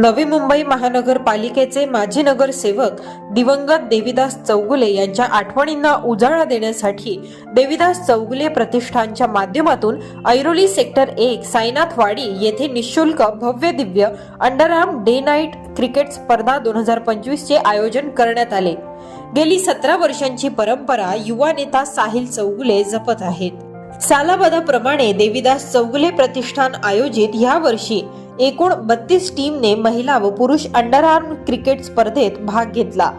नवी मुंबई महानगरपालिकेचे माजी नगरसेवक दिवंगत देविदास चौगुले यांच्या आठवणींना उजाळा देण्यासाठी देविदास चौगुले प्रतिष्ठानच्या माध्यमातून ऐरोली सेक्टर एक साईनाथवाडी येथे निशुल्क भव्य Divya underarm day night cricket स्पर्धा दोन हजार पंचवीसचे आयोजन करण्यात आले. गेली सतरा वर्षांची परंपरा युवा नेता साहिल चौगुले जपत आहेत. सालाबादाप्रमाणे देवीदास चौगुले प्रतिष्ठान आयोजित ह्या वर्षी एकूण बत्तीस टीमने महिला व पुरुष अंडरआर्म क्रिकेट स्पर्धेत भाग घेतला.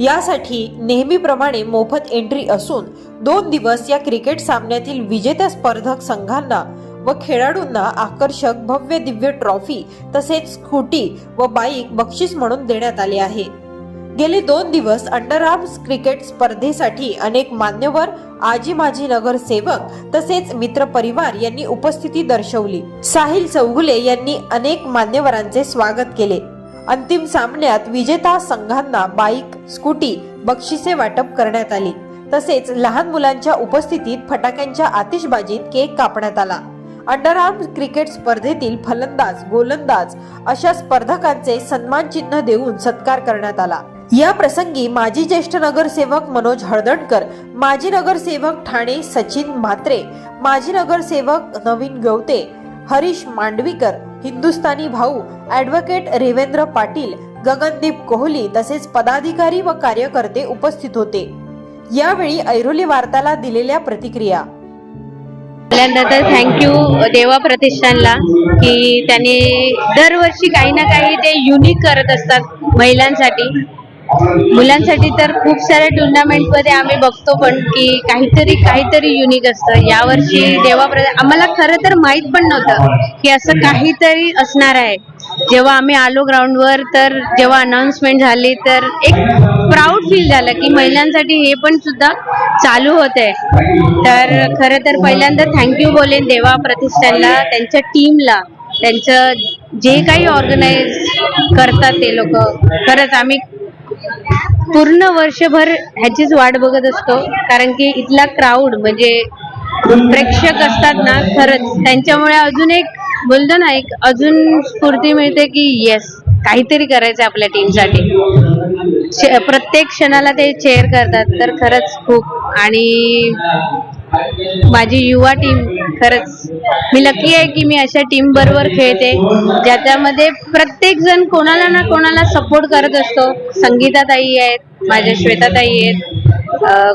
यासाठी नेहमीप्रमाणे मोफत एंट्री असून दोन दिवस या क्रिकेट सामन्यातील विजेत्या स्पर्धक संघांना व खेळाडूंना आकर्षक भव्य दिव्य ट्रॉफी तसेच स्कूटी व बाईक बक्षीस म्हणून देण्यात आले आहे. गेले दोन दिवस अंडरआर्म्स क्रिकेट स्पर्धेसाठी अनेक मान्यवर आजी माजी नगरसेवक तसेच मित्र परिवार यांनी उपस्थिती दर्शवली. साहिल चौगुले यांनी अनेक मान्यवरांचे स्वागत केले. अंतिम सामन्यात विजेता संघांना बाईक स्कूटी बक्षिसे वाटप करण्यात आली. तसेच लहान मुलांच्या उपस्थितीत फटाक्यांच्या आतिषबाजीत केक कापण्यात आला. अंडरआर्म क्रिकेट स्पर्धेतील फलंदाज गोलंदाज अशा स्पर्धकांचे सन्मान चिन्ह देऊन सत्कार करण्यात आला. या प्रसंगी माजी ज्येष्ठ नगरसेवक मनोज हळदणकर माजी नगरसेवक ठाणे सचिन म्हात्रे माजी नगरसेवक नवीन गवते हरीश मांडवीकर हिंदुस्थानी भाऊ ॲडव्होकेट रेवेंद्र पाटील गगनदीप कोहली तसेच पदाधिकारी व कार्यकर्ते उपस्थित होते. यावेळी ऐरोली वार्ताला दिलेल्या प्रतिक्रिया. पहिल्यांदा तर थँक्यू देवा प्रतिष्ठानला की त्यांनी दरवर्षी काही ना काही ते युनिक करत असतात महिलांसाठी. मुलांसाठी तर खूप साऱ्या टुर्नामेंटमध्ये आम्ही बघतो पण की काहीतरी काहीतरी युनिक असतं. यावर्षी देवा प्र आम्हाला खरं तर माहीत पण नव्हतं की असं काहीतरी असणार आहे. जेव्हा आम्ही आलो ग्राउंडवर तर जेव्हा अनाउन्समेंट झाली तर एक प्राऊड फील झालं की महिलांसाठी हे पण सुद्धा चालू होत आहे. तर खरं तर पहिल्यांदा थँक्यू बोलेन देवा प्रतिष्ठानला त्यांच्या टीमला त्यांचं जे काही ऑर्गनाईज करतात ते लोक. खरंच आम्ही पूर्ण वर्षभर ह्याचीच वाट बघत असतो. कारण की इथला क्राऊड म्हणजे प्रेक्षक असतात ना खरंच. त्यांच्यामुळे अजून एक बोलतो ना एक अजून स्फूर्ती मिळते की येस काहीतरी करायचं आपल्या टीमसाठी प्रत्येक क्षणाला ते चेअर करतात. तर खरंच खूप. आणि माझी युवा टीम खरंच. मी लकी आहे की मी अशा टीम बरोबर खेळते ज्याच्यामध्ये प्रत्येक जण कोणाला ना कोणाला सपोर्ट करत असतो. संगीताताई आहेत माझ्या श्वेताताई आहेत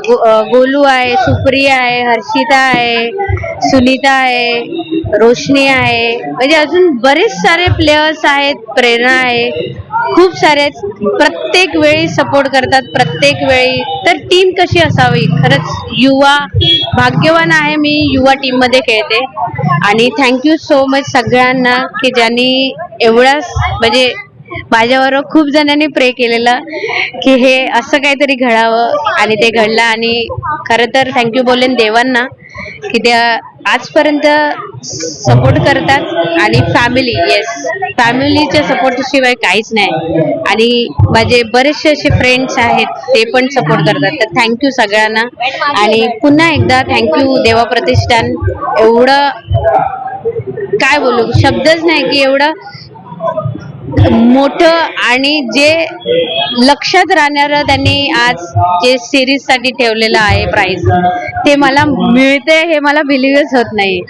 गो- गोलू आहे सुप्रिया आहे हर्षिता आहे सुनीता आहे रोशनी आहे. म्हणजे अजून बरेच सारे प्लेयर्स आहेत प्रेरणा आहे. खूप सारे प्रत्येक वेळी सपोर्ट करतात प्रत्येक वेळी. तर टीम कशी असावी? खरंच युवा भाग्यवान आहे मी युवा टीममध्ये खेळते. आणि थँक्यू सो मच सगळ्यांना की ज्यांनी एवढाच म्हणजे माझ्याबरोबर खूप जणांनी प्रे केलेलं की हे असं काहीतरी घडावं. आणि ते घडलं आणि खरं तर थँक्यू बोलेन देवांना. की त्या आजपर्यंत सपोर्ट करतात आणि फॅमिली येस फॅमिलीच्या सपोर्ट शिवाय काहीच नाही. आणि माझे बरेचसे असे फ्रेंड्स आहेत ते पण सपोर्ट करतात. तर थँक्यू सगळ्यांना. आणि पुन्हा एकदा थँक्यू देवा प्रतिष्ठान. एवढं काय बोलू शब्दच नाही की एवढं मोठं आणि जे लक्षात राहणारं त्यांनी आज जे सिरीजसाठी ठेवलेलं आहे प्राईस ते मला मिळते हे मला बिलीव्हच होत नाही.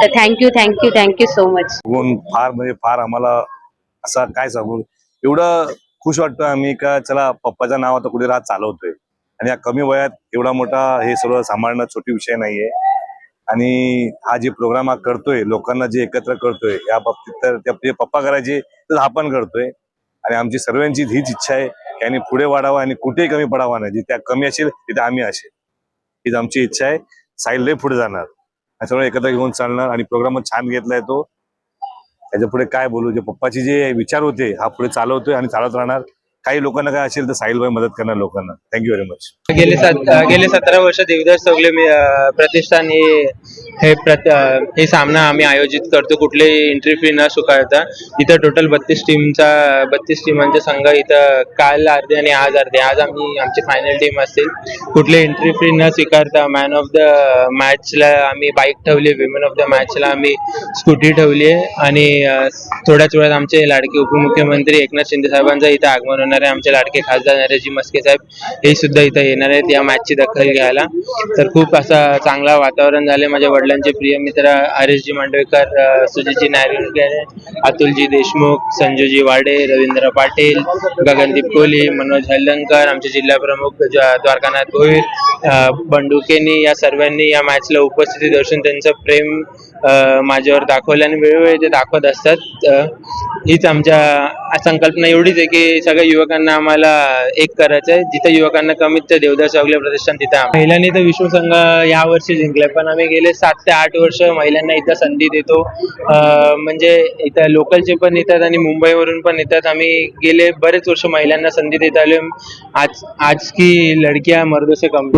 तर thank you thank you thank you so much बघून फार म्हणजे फार आम्हाला असं काय सांगू? एवढं खुश वाटतो आम्ही का चला पप्पाचं नाव आता कुठे राहत चालवतोय. आणि या कमी वयात एवढा मोठा हे सर्व सांभाळणं छोटी विषय नाहीये. आणि हा जे प्रोग्राम हा करतोय लोकांना जे एकत्र करतोय या बाबतीत तर ते जे पप्पा करायचे तर हा पण करतोय. आणि आमची सर्वांची हीच इच्छा आहे की यांनी पुढे वाढावा आणि कुठेही कमी पडावा नाही. जिथे कमी असेल तिथे आम्ही असेल. हीच आमची इच्छा आहे. साहिल लय पुढे जाणार. आणि सगळं एकत्र घेऊन चालणार आणि प्रोग्राम छान घेतलाय तो. त्याच्या पुढे काय बोलू? जे पप्पाचे जे विचार होते हा पुढे चालवतोय आणि चालत राहणार. काही लोकांना काय असेल तर साहिलभाई मदत करणार लोकांना. थँक्यू व्हेरी मच गेले सात गेले सतरा वर्ष देवदास चौगले प्रतिष्ठान हे हे प्रत हे सामना आम्ही आयोजित करतो. कुठलेही एंट्री फी न स्वीकारता इथं टोटल बत्तीस टीमचा बत्तीस टीमांचा संघ इथं काल अर्धे आणि आज अर्धे. आज आम्ही आमची फायनल टीम असतील. कुठले एंट्री फी न स्वीकारता मॅन ऑफ द मॅचला आम्ही बाईक ठेवली विमेन ऑफ द मॅचला आम्ही स्कूटी ठेवली आहे. आणि थोड्याच वेळात आमचे लाडके उपमुख्यमंत्री एकनाथ शिंदे साहेबांचं इथं आगमन होणार आहे. आमचे लाडके खासदार नरेशजी मस्के साहेब हे सुद्धा इथं येणार आहेत. या मॅचची दखल घ्यायला. तर खूप असा चांगला वातावरण झाले माझ्या वडिलांचे प्रिय मित्र हरीशजी मांडवेकर सुजितजी नार्वेकर अतुलजी देशमुख संजूजी वाडे रवींद्र पाटील गगनदीप कोहली मनोज हल्लंकर आमचे जिल्हा प्रमुख द्वारकानाथ भोईर अ, बंडू केनी या सर्वांनी या मॅचला उपस्थिती दर्शन त्यांचं प्रेम माझ्यावर दाखवलं आणि वेळोवेळी ते दाखवत असतात. हीच आमच्या संकल्पना एवढीच आहे की सगळ्या युवकांना आम्हाला एक करायचं आहे. जिथं युवकांना कमीत तर देवदास चौगले प्रतिष्ठान तिथे महिलांनी तर विश्वसंघ या वर्षी जिंकलाय पण आम्ही गेले सात ते आठ वर्ष महिलांना इथं संधी देतो. म्हणजे इथं लोकलचे पण येतात आणि मुंबईवरून पण येतात. आम्ही गेले बरेच वर्ष महिलांना संधी देत आलो आज आज की लडक्या मर्दों से कम